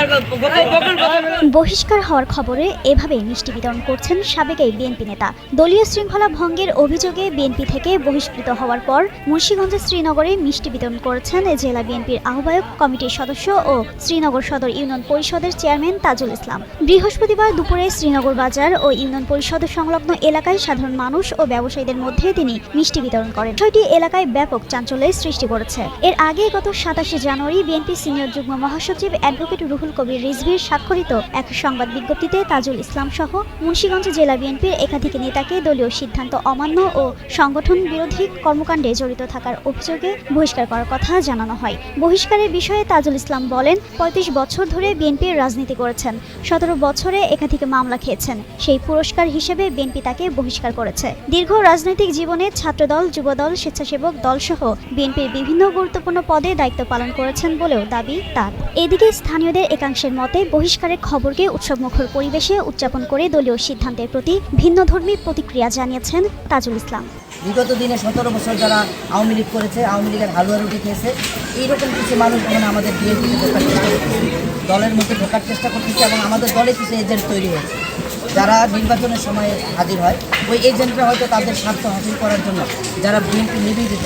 Вот, вот, вот, বহিষ্কার হওয়ার খবরে এভাবে মিষ্টি বিতরণ করছেন সাবেক এই বিএনপি নেতা। দলীয় শৃঙ্খলা ভঙ্গের অভিযোগে বিএনপি থেকে বহিষ্কৃত হওয়ার পর মুন্সিগঞ্জের শ্রীনগরে মিষ্টি বিতরণ করেছেন জেলা বিএনপির আহ্বায়ক কমিটির সদস্য ও শ্রীনগর সদর ইউনিয়ন পরিষদের চেয়ারম্যান তাজুল ইসলাম। বৃহস্পতিবার দুপুরে শ্রীনগর বাজার ও ইউনিয়ন পরিষদ সংলগ্ন এলাকায় সাধারণ মানুষ ও ব্যবসায়ীদের মধ্যে তিনি মিষ্টি বিতরণ করেন। ছয়টি এলাকায় ব্যাপক চাঞ্চল্যের সৃষ্টি করেছে। এর আগে গত সাতাশে জানুয়ারি বিএনপি সিনিয়র যুগ্ম মহাসচিব অ্যাডভোকেট রুহুল কবির রিজভির স্বাক্ষরিত এক সংবাদ বিজ্ঞপ্তিতে তাজুল ইসলাম সহ মুন্সিগঞ্জ জেলা বিএনপির একাধিক নেতাকে দলীয় সিদ্ধান্ত অমান্য ও সংগঠন বিরোধী কর্মকাণ্ডে জড়িত থাকার অভিযোগে বহিষ্কার করার কথা জানানো হয়। বহিষ্কারের বিষয়ে তাজুল ইসলাম বলেন, পঁয়ত্রিশ বছর ধরে বিএনপির রাজনীতি করেছেন, সতেরো বছরে একাধিক মামলা খেয়েছেন। সেই পুরস্কার হিসেবে বিএনপি তাকে বহিষ্কার করেছে। দীর্ঘ রাজনৈতিক জীবনে ছাত্রদল, যুবদল, স্বেচ্ছাসেবক দলসহ বিএনপির বিভিন্ন গুরুত্বপূর্ণ পদে দায়িত্ব পালন করেছেন বলেও দাবি তার। এদিকে স্থানীয়দের একাংশের মতে, বহিষ্কারের খবরকে উৎসবমুখর পরিবেশে উদযাপন করে দলীয় সিদ্ধান্তের প্রতি ভিন্ন ভিন্নধর্মী প্রতিক্রিয়া জানিয়েছেন তাজুল ইসলাম। বিগত দিনে সতেরো বছর যারা আওয়ামী লীগ করেছে, আওয়ামী লীগের হালুয়া রুটি খেয়েছে, এইরকম কিছু মানুষ এখন আমাদের বিএনপিতে ঢোকার চেষ্টা করতেছে। দলের মধ্যে ঢোকার চেষ্টা করতেছে এবং আমাদের দলে কিছু এজেন্ট তৈরি হয়েছে। যারা নির্বাচনের সময় হাজির হয়, ওই এজেন্টরা হয়তো তাদের স্বার্থ হাসিল করার জন্য যারা বিএনপি নিবেদিত,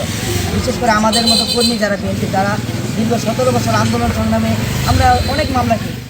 বিশেষ করে আমাদের মতো কর্মী যারা বিএনপি যারা দীর্ঘ সতেরো বছর আন্দোলন সংগ্রামে আমরা অনেক মামলা খেয়েছি।